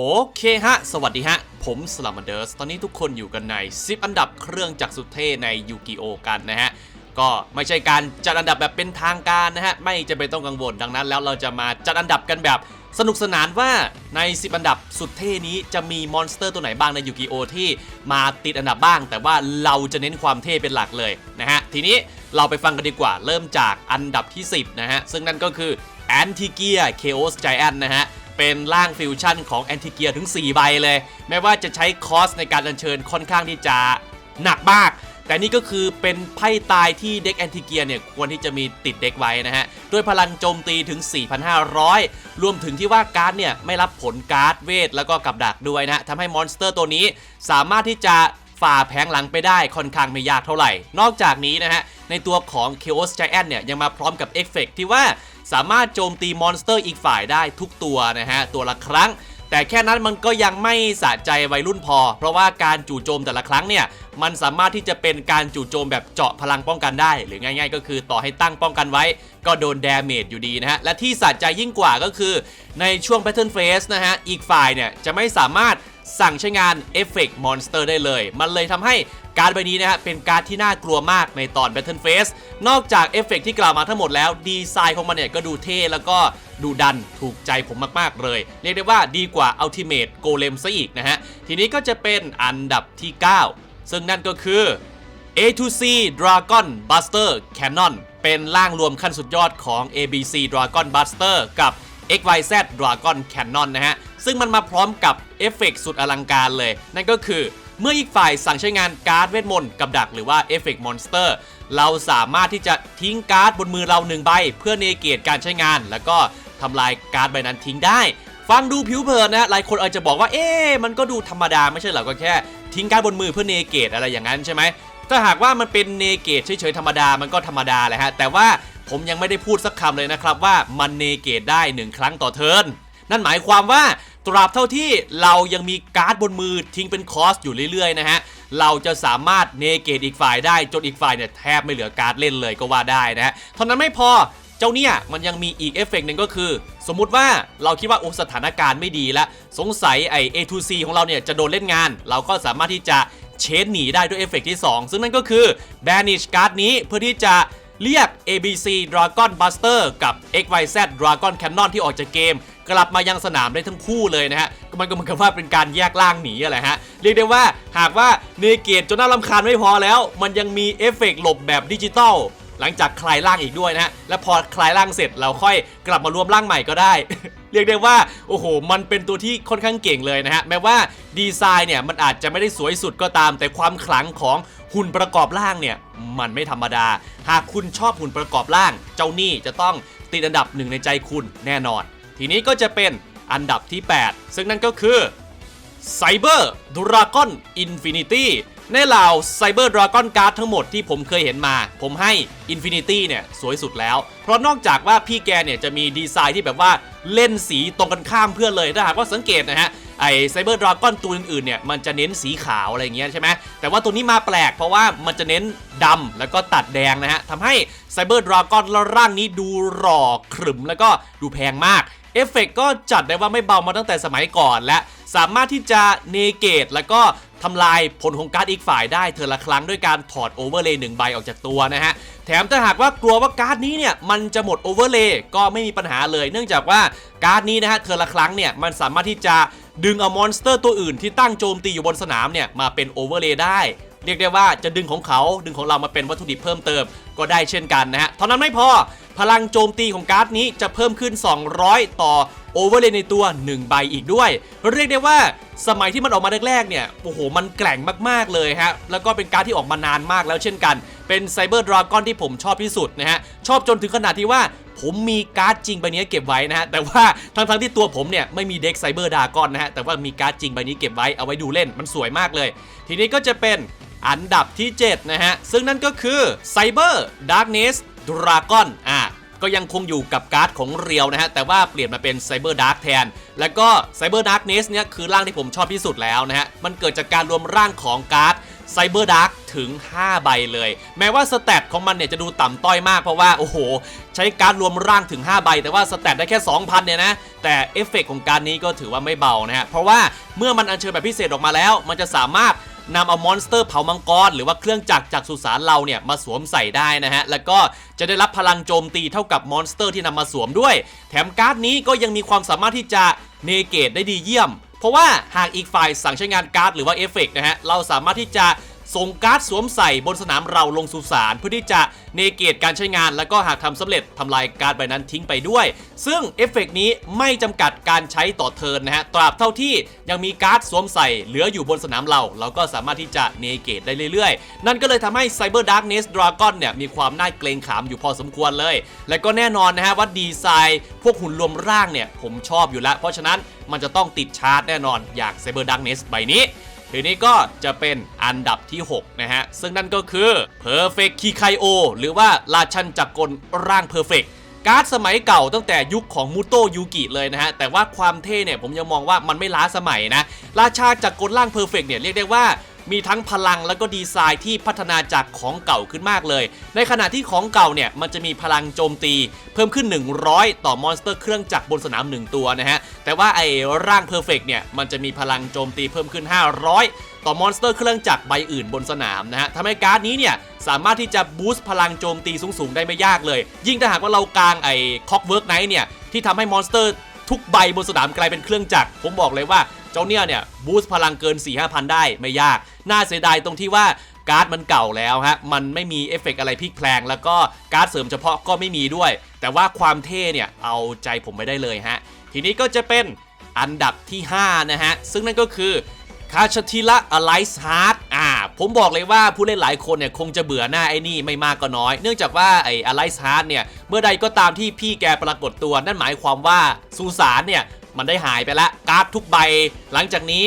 โอเคฮะ สวัสดีฮะ ผมสลัมเดอร์ส ตอนนี้ทุกคนอยู่กันใน 10 อันดับเครื่องจักรสุดเท่ในยูกิโอกันนะฮะ ก็ไม่ใช่การจัดอันดับแบบเป็นทางการนะฮะ ไม่จะเป็นต้องกังวลดังนั้น แล้วเราจะมาจัดอันดับกันแบบสนุกสนานว่าใน 10 อันดับสุดเท่นี้จะมีมอนสเตอร์ตัวไหนบ้างในยูกิโอที่มาติดอันดับบ้าง แต่ว่าเราจะเน้นความเท่เป็นหลักเลยนะฮะ ทีนี้เราไปฟังกันดีกว่า เริ่มจากอันดับที่ 10 นะฮะ ซึ่งนั่นก็คือ a n t i g i a Chaos Giant นะฮะ เป็นร่างฟิวชั่นของแอนติเกียถึง 4 ใบเลย แม้ว่าจะใช้คอสในการอัญเชิญค่อนข้างที่จะหนักมาก แต่นี่ก็คือเป็นไพ่ตายที่เด็กแอนติเกียเนี่ยควรที่จะมีติดเด็กไว้นะฮะ ด้วยพลังโจมตีถึง 4,500 รวมถึงที่ว่าการ์ดเนี่ยไม่รับผลการ์ดเวทแล้วก็กับดักด้วยนะฮะทำให้มอนสเตอร์ตัวนี้สามารถที่จะ ฝ่าแผงหลังไปได้ค่อนข้างไม่ยากเท่าไหร่ นอกจากนี้นะฮะ ในตัวของ Chaos Giant เนี่ยยังมาพร้อมกับเอฟเฟกต์ที่ว่าสามารถโจมตีมอนสเตอร์อีกฝ่ายได้ทุกตัวนะฮะ ตัวละครั้ง แต่แค่นั้นมันก็ยังไม่สะใจวัยรุ่นพอ เพราะว่าการจู่โจมแต่ละครั้งเนี่ยมันสามารถที่จะเป็นการจู่โจมแบบเจาะพลังป้องกันได้ หรือง่าย ๆ ก็คือต่อให้ตั้งป้องกันไว้ ก็โดนดาเมจอยู่ดีนะฮะ และที่สะใจยิ่งกว่าก็คือ ในช่วง Battle Phase นะฮะอีกฝ่ายเนี่ยจะไม่สามารถ สั่งใช้งานเอฟเฟกต์มอนสเตอร์ได้เลย มันเลยทำให้การดใบนี้นะฮะเป็นการดที่น่ากลัวมากในตอน Battle Phase นอกจากเอฟเฟกต์ที่กล่าวมาทั้งหมดแล้ว ดีไซน์ของมันเนี่ยก็ดูเท่แล้วก็ดูดันถูกใจผมมาก ๆ เลย เรียกได้ว่าดีกว่า Ultimate Golem ซะอีกนะฮะ ทีนี้ก็จะเป็นอันดับที่ 9 ซึ่งนั่นก็คือ A2C Dragon Buster Cannon เป็นร่างรวมขั้นสุดยอดของ ABC Dragon Buster กับ XYZ Dragon Cannon นะฮะ ซึ่งมันมาพร้อมกับเอฟเฟกต์สุดอลังการเลย นั่นก็คือเมื่ออีกฝ่ายสั่งใช้งานการ์ดเวทมนต์กับดักหรือว่าเอฟเฟกต์มอนสเตอร์เราสามารถที่จะทิ้งการ์ดบนมือเราหนึ่งใบ เพื่อเนเกตการใช้งาน แล้วก็ทำลายการ์ดใบนั้นทิ้งได้ ฟังดูผิวเผินนะหลายคนอาจจะบอกว่าเอ๊ะมันก็ดูธรรมดาไม่ใช่เหรอก็แค่ ทิ้งการ์ดบนมือเพื่อเนเกตอะไรอย่างนั้นใช่ไหมถ้าหากว่ามันเป็นเนเกตเฉยๆธรรมดามันก็ธรรมดาแหละฮะแต่ว่าผมยังไม่ได้พูดสักคำเลยนะครับว่ามันเนเกตได้หนึ่งครั้งต่อเทิร์นนั่นหมายความว่า ตราบเท่าที่เรายังมีการ์ดบนมือทิ้งเป็นคอสอยู่เรื่อยๆนะฮะเราจะสามารถเนเกตอีกฝ่ายได้จนอีกฝ่ายเนี่ยแทบไม่เหลือการ์ดเล่นเลยก็ว่าได้นะฮะเท่านั้นไม่พอเจ้าเนี่ยมันยังมีอีกเอฟเฟกต์หนึ่งก็คือ สมมุติว่าเราคิดว่าโอ้สถานการณ์ไม่ดีแล้ว สงสัยไอ A2C ของเราเนี่ยจะโดนเล่นงาน เราก็สามารถที่จะเชนหนีได้ด้วยเอฟเฟกต์ที่ 2 ซึ่งนั่นก็คือ Banish การ์ดนี้เพื่อที่จะเรียก ABC Dragon Buster กับ XYZ Dragon Cannon ที่ออกจากเกม กลับมายังสนามได้ทั้งคู่เลยนะฮะมันก็เหมือนกับว่าเป็นการแยกล่างหนีอะไรฮะเรียกได้ว่าหากว่าเนเกตจนน่ารำคาญไม่พอแล้ว มันยังมีเอฟเฟกต์หลบแบบดิจิตอลหลังจากคลายร่างอีกด้วยนะฮะ และพอคลายร่างเสร็จเราค่อยกลับมารวมร่างใหม่ก็ได้ เรียกได้ว่า โอ้โห มันเป็นตัวที่ค่อนข้างเก่งเลยนะฮะ แม้ว่าดีไซน์เนี่ย มันอาจจะไม่ได้สวยสุดก็ตาม แต่ความขลังของหุ่นประกอบร่างเนี่ย มันไม่ธรรมดา หากคุณชอบหุ่นประกอบร่าง เจ้านี่จะต้องติดอันดับหนึ่งในใจคุณแน่นอน ทีนี้ก็จะเป็นอันดับที่ 8 ซึ่งนั่นก็คือไซเบอร์ดราก้อนอินฟินิตี้ในเหล่าไซเบอร์ดราก้อนการ์ดทั้งหมดที่ผมเคยเห็นมา ผมให้ Infinity เนี่ย สวยสุดแล้ว เพราะนอกจากว่าพี่แกเนี่ยจะมีดีไซน์ที่แบบว่าเล่นสีตรงกันข้ามเพื่อนเลย ถ้าหากว่าสังเกตนะฮะ ไอไซเบอร์ดราก้อนตัวอื่นๆเนี่ย มันจะเน้นสีขาวอะไรเงี้ยใช่ไหมแต่ว่าตัวนี้มาแปลกเพราะว่ามันจะเน้นดำแล้วก็ตัดแดงนะฮะทำให้ไซเบอร์ดราก้อนร่างนี้ดูหล่อขรึมแล้วก็ดูแพงมาก เอฟเฟกต์ก็จัดได้ว่าไม่เบามาตั้งแต่สมัยก่อนและสามารถที่จะเนเกตแล้วก็ทำลายผลของการ์ดอีกฝ่ายได้เธอละครั้งด้วยการถอดโอเวอร์เลย์หนึ่งใบออกจากตัวนะฮะ แถมถ้าหากว่ากลัวว่าการ์ดนี้เนี่ย มันจะหมดโอเวอร์เลย์ก็ไม่มีปัญหาเลยเนื่องจากว่าการ์ดนี้นะฮะเธอละครั้งเนี่ย มันสามารถที่จะดึงเอามอนสเตอร์ตัวอื่นที่ตั้งโจมตีอยู่บนสนามเนี่ยมาเป็นโอเวอร์เลย์ได้เรียกได้ว่าจะดึงของเขาดึงของเรามาเป็นวัตถุดิบเพิ่มเติม ก็ได้เช่นกันนะฮะเท่านั้นไม่พอพลังโจมตีของการ์ดนี้จะเพิ่มขึ้น 200 ต่อโอเวอร์เลย์ในตัว 1 ใบอีกด้วย เรียกได้ว่าสมัยที่มันออกมาแรกๆเนี่ย โอ้โห มันแกร่งมากๆเลยฮะ แล้วก็เป็นการ์ดที่ออกมานานมากแล้วเช่นกัน เป็นไซเบอร์ดราก้อนที่ผมชอบที่สุดนะฮะ ชอบจนถึงขนาดที่ว่าผมมีการ์ดจริงใบนี้เก็บไว้นะฮะ แต่ว่าทั้งๆที่ตัวผมเนี่ยไม่มีเด็กไซเบอร์ดากอนนะฮะ แต่ว่ามีการ์ดจริงใบนี้เก็บไว้เอาไว้ดูเล่นมันสวยมากเลย ทีนี้ก็จะเป็น อันดับที่ 7 นะฮะ ซึ่งนั่นก็คือ Cyber Darkness Dragon อะก็ยังคงอยู่กับการ์ดของเรียวนะฮะ แต่ว่าเปลี่ยนมาเป็น Cyber Dark แทน แล้วก็ Cyber Darkness เนี่ยคือร่างที่ผมชอบที่สุดแล้วนะฮะ มันเกิดจากการรวมร่างของการ์ดไซเบอร์ดาร์กถึง 5 ใบเลย แม้ว่าสแตทของมันเนี่ยจะดูต่ำต้อยมากเพราะว่า โอ้โห ใช้การดรวมร่างถึง 5 ใบ แต่ว่าสแตทได้แค่ 2,000 เนี่ยนะ แต่เอฟเฟกต์ของการนี้ก็ถือว่าไม่เบานะฮะ เพราะว่าเมื่อมันอัญเชิญแบบพิเศษออกมาแล้ว มันจะสามารถ นำเอามอนสเตอร์เผามังกรหรือว่าเครื่องจักรจากสุสานเราเนี่ยมาสวมใส่ได้นะฮะแล้วก็จะได้รับพลังโจมตีเท่ากับมอนสเตอร์ที่นำมาสวมด้วย แถมการ์ดนี้ก็ยังมีความสามารถที่จะเนเกตได้ดีเยี่ยม เพราะว่าหากอีกฝ่ายสั่งใช้งานการ์ดหรือว่าเอฟเฟกต์นะฮะเราสามารถที่จะ ส่งการ์ดสวมใส่บนสนามเราลงสุสานเพื่อที่จะเนเกตการใช้งาน แล้วก็หากทำสำเร็จทำลายการ์ดใบนั้นทิ้งไปด้วย ซึ่งเอฟเฟกต์นี้ไม่จำกัดการใช้ต่อเทินนะฮะตราบเท่าที่ยังมีการ์ดสวมใส่เหลืออยู่บนสนามเรา เราก็สามารถที่จะเนเกตได้เรื่อยๆ นั่นก็เลยทำให้ Cyber Darkness Dragon เนี่ยมีความน่าเกรงขามอยู่พอสมควรเลย และก็แน่นอนนะฮะว่าดีไซน์ พวกหุ่นรวมร่างเนี่ยผมชอบอยู่แล้ว เพราะฉะนั้นมันจะต้องติดชาร์จแน่นอนอย่าง Cyber Darkness ใบนี้ ทีนี้ก็จะเป็นอันดับที่ 6 นะฮะ ซึ่งนั่นก็คือ Perfect Kikaio หรือว่าราชันจักรกลร่าง Perfect การ์ดสมัยเก่าตั้งแต่ยุคของมูโตะยูกิเลยนะฮะ แต่ว่าความเท่เนี่ยผมยังมองว่ามันไม่ล้าสมัยนะ ราชาจักรกลร่างเพอร์เฟกเนี่ยเรียกได้ว่า มีทั้งพลังแล้วก็ดีไซน์ที่พัฒนาจากของเก่าขึ้นมากเลย ในขณะที่ของเก่าเนี่ยมันจะมีพลังโจมตี เพิ่มขึ้น 100 ต่อมอนสเตอร์เครื่องจักรบนสนาม 1 ตัวนะฮะ แต่ว่าไอ้ร่าง Perfect เนี่ยมันจะมีพลังโจมตีเพิ่มขึ้น 500ต่อมอนสเตอร์เครื่องจักรใบอื่นบนสนามนะฮะทำให้การ์ดนี้เนี่ย สามารถที่จะบูสต์พลังโจมตีสูง ๆ ได้ไม่ยากเลย ยิ่งถ้าหากว่าเรากางไอ้คอกเวิร์กไนท์เนี่ย ที่ทำให้มอนสเตอร์ทุกใบบนสนามกลายเป็นเครื่องจักรผมบอกเลยว่า จ้าเนี่ยเนี่ยบูสต์พลังเกิน 4 5 0 0 0 ได้ไม่ยาก น่าเสียดายตรงที่ว่าการ์ดมันเก่าแล้วฮะ มันไม่มีเอฟเฟกต์อะไรพลิกแพลง แล้วก็การ์ดเสริมเฉพาะก็ไม่มีด้วย แต่ว่าความเท่เนี่ยเอาใจผมไม่ได้เลยฮะ ทีนี้ก็จะเป็นอันดับที่ 5 นะฮะ ซึ่งนั่นก็คือคาชทิละอไลส์ฮาร์ดอ่า ผมบอกเลยว่าผู้เล่นหลายคนเนี่ยคงจะเบื่อหน้าไอ้นี่ไม่มากก็น้อย เนื่องจากว่าไอ้อไลส์ฮาร์ดเนี่ย เมื่อใดก็ตามที่พี่แกปรากฏตัว นั่นหมายความว่าสุสานเนี่ย มันได้หายไปละการ์ดทุกใบ หลังจากนี้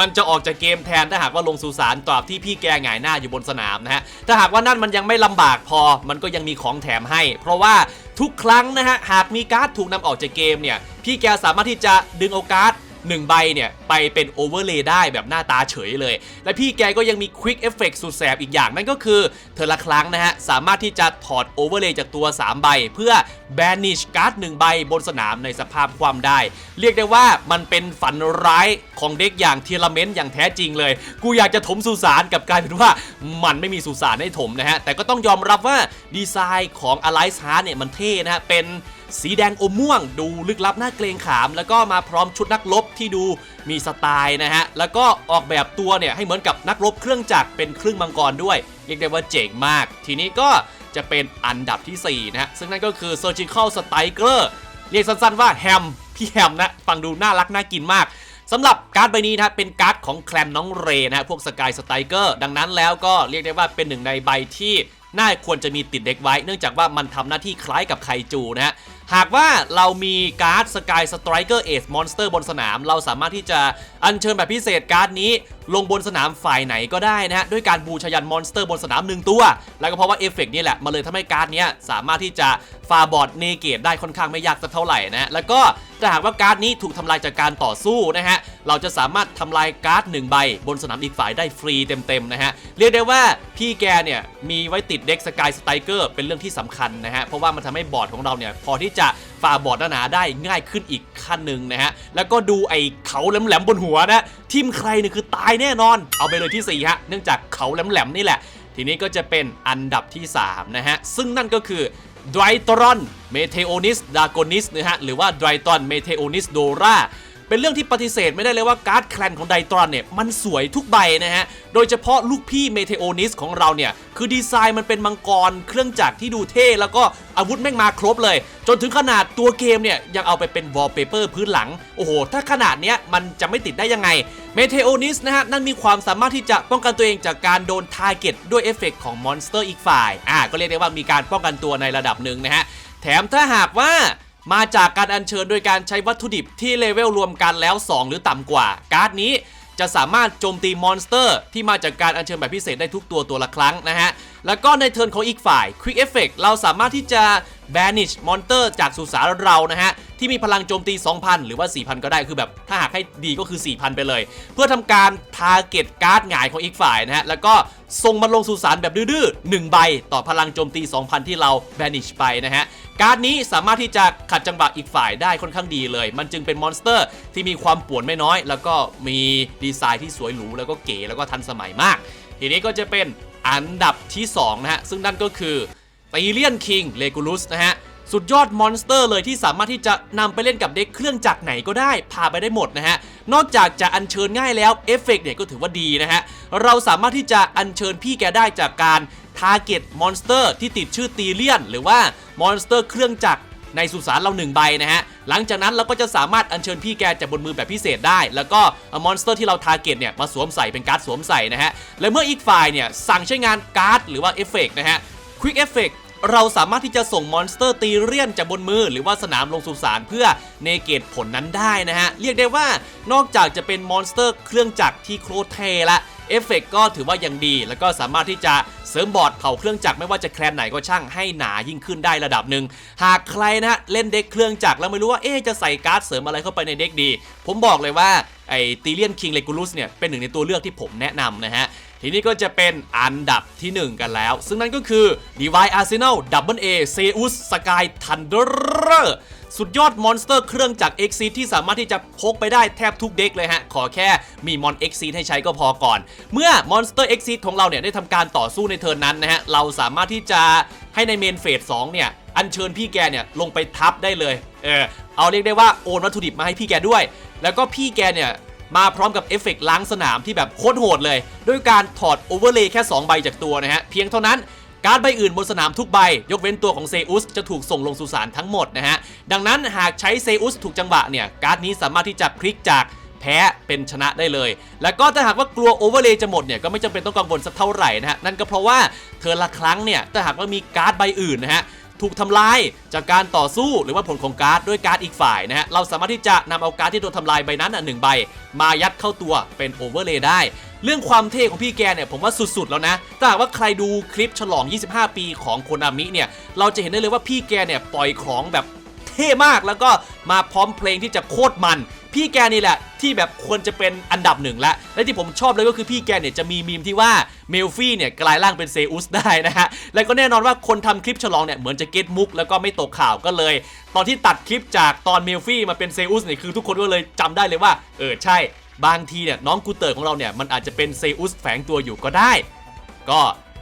มันจะออกจากเกมแทนถ้าหากว่าลงสุสานตราบที่พี่แกหงายหน้าอยู่บนสนามนะฮะ ถ้าหากว่านั่นมันยังไม่ลำบากพอ มันก็ยังมีของแถมให้ เพราะว่าทุกครั้งนะฮะ หากมีการ์ดถูกนำออกจากเกมเนี่ย พี่แกสามารถที่จะดึงเอาการ์ด หนึ่งใบเนี่ยไปเป็นโอเวอร์เลย์ได้แบบหน้าตาเฉยเลย และพี่แกก็ยังมีควิกเอฟเฟกสุดแสบอีกอย่างนั่นก็คือเธอละครั้งนะฮะ สามารถที่จะถอดโอเวอร์เลย์จากตัว 3 ใบ เพื่อแบนิชการ์ดหนึ่งใบบนสนามในสภาพความได้ เรียกได้ว่ามันเป็นฝันร้ายของเด็กอย่างเทียร์เมนต์อย่างแท้จริงเลย กูอยากจะถมสุสานกับกลายเป็นว่ามันไม่มีสุสานให้ถมนะฮะแต่ก็ต้องยอมรับว่าดีไซน์ของ Alice Heart เนี่ยมันเท่นะฮะเป็น สีแดงอมม่วงดูลึกลับน่าเกรงขาม แล้วก็มาพร้อมชุดนักรบที่ดูมีสไตล์นะฮะ แล้วก็ออกแบบตัวเนี่ยให้เหมือนกับนักรบเครื่องจักรเป็นครึ่งมังกรด้วย เรียกได้ว่าเจ๋งมาก ทีนี้ก็จะเป็นอันดับทีสี่4 นะฮะ ซึ่งนั่นก็คือ Surgical Striker เรียกสั้นๆว่าแฮม พี่แฮมนะ ฟังดูน่ารักน่ากินมากสำหรับการ์ดใบนี้นะเป็นการ์ดของแคลนน้องเรนะฮะพวกสกายสไตรเกอร์ดังนั้นแล้วก็เรียกได้ว่าเป็นหนึ่งในใบที่น่าควรจะมีติดเด็กไว้ เนื่องจากว่ามันทำหน้าที่คล้ายกับไคจูนะฮะ หากว่าเรามีการ์ดสกายสไตรเกอร์เอสมอนสเตอร์บนสนาม เราสามารถที่จะอัญเชิญแบบพิเศษการ์ดนี้ ลงบนสนามฝ่ายไหนก็ได้นะฮะ ด้วยการบูชายันมอนสเตอร์บนสนามหนึ่งตัว แล้วก็เพราะว่าเอฟเฟกต์นี่แหละมาเลยทำให้การ์ดนี้สามารถที่จะฟาบอร์ดเนเกตได้ค่อนข้างไม่ยากสักเท่าไหร่นะฮะแล้วก็ ถ้าหากว่าการ์ดนี้ถูกทำลายจากการต่อสู้นะฮะเราจะสามารถทำลายการ์ดหนึ่งใบบนสนามอีกฝ่ายได้ฟรีเต็มๆนะฮะเรียกได้ว่าพี่แกเนี่ยมีไว้ติดเด็กสกายสไตรเกอร์เป็นเรื่องที่สำคัญนะฮะเพราะว่ามันทำให้บอร์ดของเราเนี่ยพอที่จะฝ่าบอร์ดหนาๆได้ง่ายขึ้นอีกขั้นหนึ่งนะฮะแล้วก็ดูไอ้เขาแหลมๆบนหัวนะทิมใครเนี่ยคือตายแน่นอน เอาไปเลยที่สี่ฮะเนื่องจากเขาแหลมๆนี่แหละ ทีนี้ก็จะเป็นอันดับที่3นะฮะซึ่งนั่นก็คือ ไดรตรอนเมเทโอนิสดากอนิสนะฮะหรือว่าไดรตอนเมเทโอนิสโดรา เป็นเรื่องที่ปฏิเสธไม่ได้เลยว่าการ์ดแคลนของไดตรอนเนี่ยมันสวยทุกใบนะฮะ โดยเฉพาะลูกพี่เมเทโอนิสของเราเนี่ย คือดีไซน์มันเป็นมังกรเครื่องจักรที่ดูเท่ แล้วก็อาวุธแม่งมาครบเลย จนถึงขนาดตัวเกมเนี่ย ยังเอาไปเป็นวอลเปเปอร์พื้นหลัง โอ้โห ถ้าขนาดเนี้ยมันจะไม่ติดได้ยังไงเมเทโอนิสนะฮะ นั่นมีความสามารถที่จะป้องกันตัวเองจากการโดนทาร์เก็ตด้วยเอฟเฟกต์ของมอนสเตอร์อีกฝ่ายอ่าก็เรียกได้ว่ามีการป้องกันตัวในระดับหนึ่งนะฮะแถมถ้าหากว่า มาจากการอัญเชิญโดยการใช้วัตถุดิบที่เลเวลรวมกันแล้ว 2 หรือต่ำกว่า การ์ดนี้จะสามารถโจมตีมอนสเตอร์ ที่มาจากการอัญเชิญแบบพิเศษได้ทุกตัวตัวละครั้งนะฮะ แล้วก็ในเทิร์นของอีกฝ่าย Quick Effect เราสามารถที่จะ banish monster จากสุสานเรานะฮะ ที่มีพลังโจมตี 2,000 หรือว่า 4,000 ก็ได้คือแบบถ้าหากให้ดีก็คือ 4,000 ไปเลย เพื่อทำการ target การ์ดหงายของอีกฝ่ายนะฮะ แล้วก็ส่งมันลงสุสานแบบดื้อๆ1ใบ ต่อพลังโจมตี 2,000 ที่เรา banish ไปนะฮะการ์ดนี้สามารถที่จะขัดจังหวะอีกฝ่ายได้ค่อนข้างดีเลย มันจึงเป็นมอนสเตอร์ที่มีความป่วนไม่น้อย แล้วก็มีดีไซน์ที่สวยหรูแล้วก็เก๋แล้วก็ทันสมัยมาก ทีนี้ก็จะเป็นอันดับที่2นะฮะซึ่งนั่นก็คือ ตีเลียนคิงเลกูลุสนะฮะสุดยอดมอนสเตอร์เลยที่สามารถที่จะนำไปเล่นกับเด็กเครื่องจักรไหนก็ได้พาไปได้หมดนะฮะ นอกจากจะอัญเชิญง่ายแล้วเอฟเฟกเนี่ยก็ถือว่าดีนะฮะ เราสามารถที่จะอัญเชิญพี่แกได้จากการทาร์เก็ตมอนสเตอร์ที่ติดชื่อตีเลียน หรือว่ามอนสเตอร์เครื่องจักรในสุสานเราหนึ่งใบนะฮะ หลังจากนั้นเราก็จะสามารถอัญเชิญพี่แกจากบนมือแบบพิเศษได้ แล้วก็มอนสเตอร์ที่เราทาร์เก็ตเนี่ยมาสวมใส่เป็นการ์ดสวมใส่นะฮะ และเมื่ออีกฝ่ายเนี่ยสั่งใช้งานการ์ดหรือว่าเอฟเฟกนะฮะควิกเอฟเฟก เราสามารถที่จะส่งมอนสเตอร์ตีเรียนจากบนมือหรือว่าสนามลงสุสานเพื่อเนเกตผลนั้นได้นะฮะ เรียกได้ว่านอกจากจะเป็นมอนสเตอร์เครื่องจักรที่โคตรเทละเอฟเฟกก็ถือว่ายังดี แล้วก็สามารถที่จะเสริมบอร์ดเผาเครื่องจักรไม่ว่าจะแคลนไหนก็ช่างให้หนายิ่งขึ้นได้ระดับหนึ่ง หากใครนะเล่นเด็กเครื่องจักรแล้วไม่รู้ว่าเอ๊จะใส่การ์ดเสริมอะไรเข้าไปในเด็กดี ผมบอกเลยว่าไอ้ตีเลียนคิงเลกูลุสเนี่ยเป็นหนึ่งในตัวเลือกที่ผมแนะนำนะฮะ ทีนี้ก็จะเป็นอันดับที่ 1 กันแล้ว ซึ่งนั่นก็คือ Divine Arsenal Double A Zeus Sky Thunder สุดยอดมอนสเตอร์เครื่องจักร x ที่สามารถที่จะพกไปได้แทบทุกเด็กเลยฮะ ขอแค่มีมอน x ให้ใช้ก็พอก่อน เมื่อมอนสเตอร์ x ของเราเนี่ยได้ทำการต่อสู้ในเทิร์นนั้นนะฮะ เราสามารถที่จะให้ในเมนเฟส2เนี่ยอัญเชิญพี่แกเนี่ยลงไปทับได้เลย เออ เอาเรียกได้ว่าโอนวัตถุดิบมาให้พี่แกด้วย แล้วก็พี่แกเนี่ย มาพร้อมกับเอฟเฟกล้างสนามที่แบบโคตรโหดเลย ด้วยการถอดโอเวอร์เลย์แค่ 2 ใบจากตัวนะฮะ เพียงเท่านั้นการ์ดใบอื่นบนสนามทุกใบ ยกเว้นตัวของเซอุสจะถูกส่งลงสุสานทั้งหมดนะฮะ ดังนั้นหากใช้เซอุสถูกจังหวะเนี่ย การ์ดนี้สามารถที่จะพลิกจากแพ้เป็นชนะได้เลย แล้วก็ถ้าหากว่ากลัวโอเวอร์เลย์จะหมดเนี่ยก็ไม่จำเป็นต้องกังวลสักเท่าไหร่นะฮะ นั่นก็เพราะว่าเธอละครั้งเนี่ยถ้าหากว่ามีการ์ดใบอื่นนะฮะ ถูกทำลายจากการต่อสู้หรือว่าผลของการ์ดด้วยการ์ดอีกฝ่ายนะฮะเราสามารถที่จะนำเอาการ์ดที่โดนทำลายใบนั้นอะหนึ่งใบ มายัดเข้าตัวเป็นโอเวอร์เลย์ได้เรื่องความเท่ของพี่แกเนี่ยผมว่าสุดๆแล้วนะ ถ้าหากว่าใครดูคลิปฉลอง 25 ปีของโคนามิเนี่ย เราจะเห็นได้เลยว่าพี่แกเนี่ยปล่อยของแบบเท่มากแล้วก็มาพร้อมเพลงที่จะโคตรมัน พี่แกนี่แหละ ที่แบบควรจะเป็นอันดับหนึ่งละและที่ผมชอบเลยก็คือพี่แกเนี่ยจะมีมีมที่ว่าเมลฟี่เนี่ยกลายร่างเป็นเซอุสได้นะฮะแล้วก็แน่นอนว่าคนทำคลิปฉลองเนี่ยเหมือนจะเก็ตมุกแล้วก็ไม่ตกข่าวก็เลย ตอนที่ตัดคลิปจากตอนเมลฟี่มาเป็นเซอุสเนี่ยคือทุกคนก็เลยจำได้เลยว่าเออใช่บางทีเนี่ยน้องกูเตอร์ของเราเนี่ยมันอาจจะเป็นเซอุสแฝงตัวอยู่ก็ได้ ก็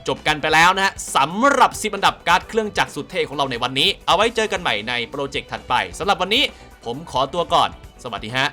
จบกันไปแล้วนะฮะสำหรับ10อันดับการ์ดเครื่องจักรสุดเท่ของเราในวันนี้ เอาไว้เจอกันใหม่ในโปรเจกต์ถัดไปสำหรับวันนี้ผมขอตัวก่อน สวัสดีฮะ